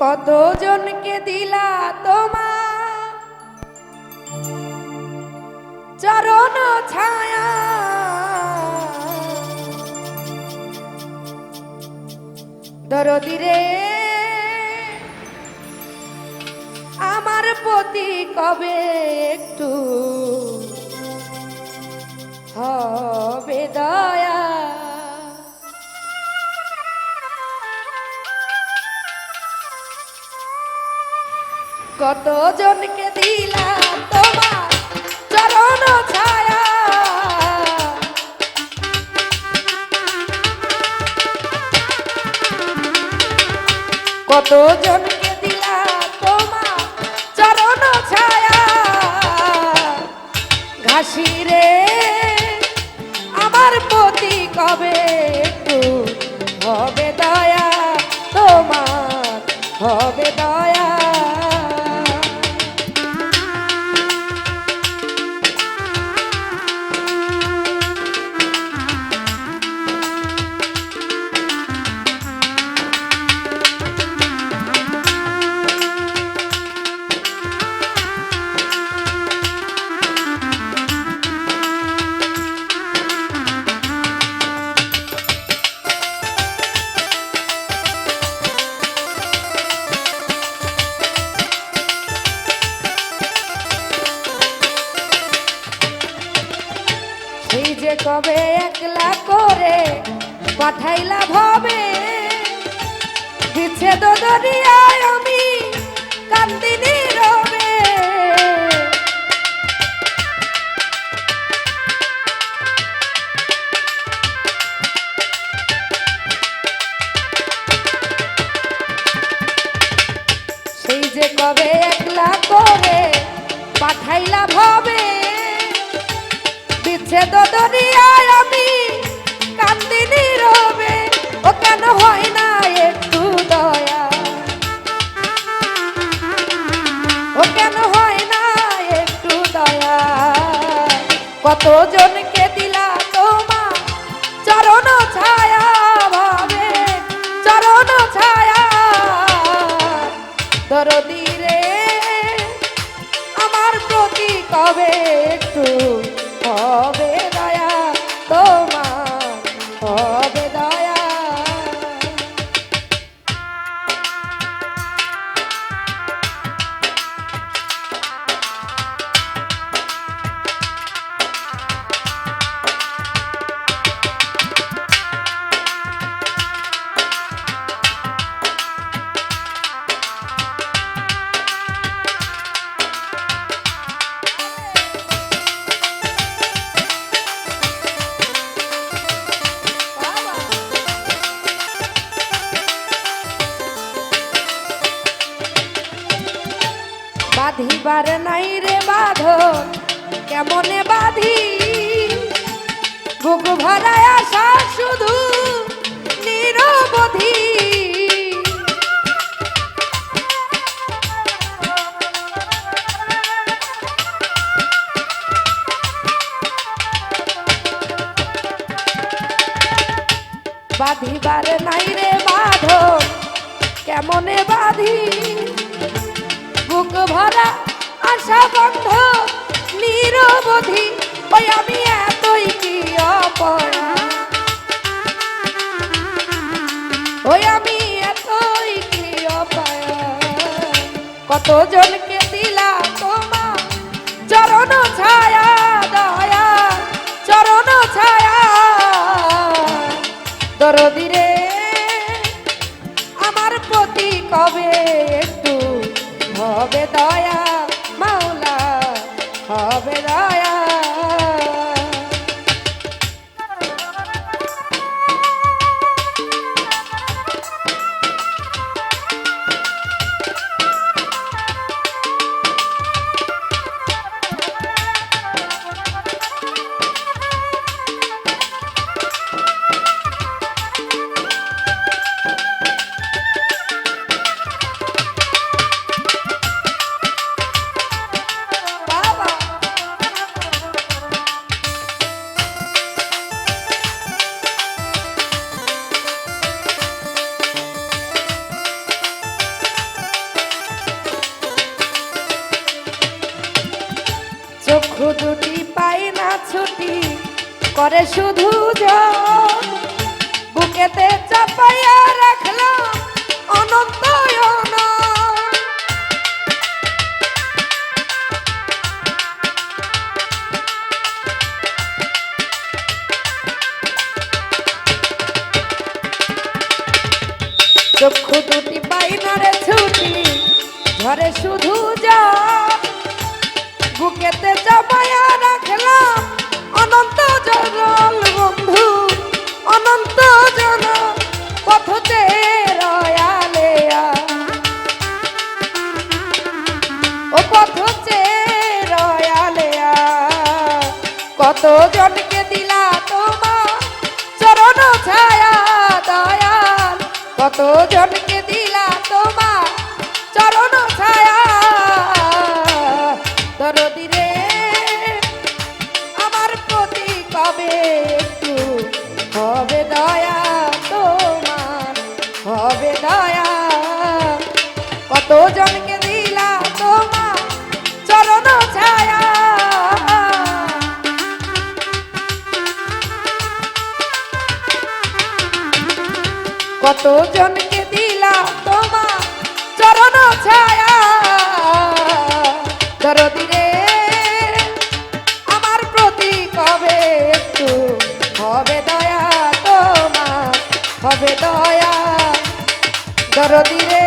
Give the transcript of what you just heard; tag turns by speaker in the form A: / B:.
A: কতজনকে দিলা তোমার চরণ ছায়া। দরদিরে আমার প্রতি কবে একটু হবে দয়া? কতজনকে দিলা তোমার চরণ ছায়া? কতজনকে দিলা তোমার চরণ ছায়া? ঘাসি যে কবে একলা করে পাঠাইলা ভাবে বিচ্ছেদ দরিয়ায় আমি কান্দিনি রবে সেই যে কবে একলা করে পাঠাইলা ভাবে বিচ্ছেদ দরিয়ায় আমি কান্দিনি রবে ও কেন হয় না একটু দয়া? ও কেন হয় না একটু দয়া? কতজনকে দিলা তোমার চরণ ছায়া ভাবে? চরণ ছায়া। দরদি বাঁধিবার নাই রে বাঁধ কেমনে বাঁধি? বুক ভরায় আসা শুধু নিরবধি। বাঁধিবার নাই রে বাঁধ কেমনে বাঁধি? ভরা আশা বন্ধ নিরবধি, ওই আমি এতই কি অপরা ওই আমি এতই কি অপায়া কতজনকে দিলা তোমার চরণ ছায়া, দয়া, চরণ ছায়া? দরদিরে, আমার প্রতি কবে হবে দয়া চক্ষু দুটি পাই না ছুটি, করে শুধু। বুকেতে চাপাইয়া রাখলাম অনন্ত। চক্ষু দুটি পাই না রে ছুটি, ঘরে শুধু যা বুকেতে চাপাইয়া রাখলাম। অনন্ত জল বন্ধু, অনন্ত জন পথতে রয়ালে ও পথতে রয়ালে কত জনকে দিলা তোমার চরণ ছায়া দয়াল। কত জনকে দিলা তোমার চরণ ছায়া দরদি আমার প্রতি কবে একটু হবে দয়া তোমার, হবে দয়া। কত জনকে দিলা তোমার চরণ ছায়া। কত জনকে দিলা তোমার চরণ ছায়া। দরদি হবে দয়া দরদিরে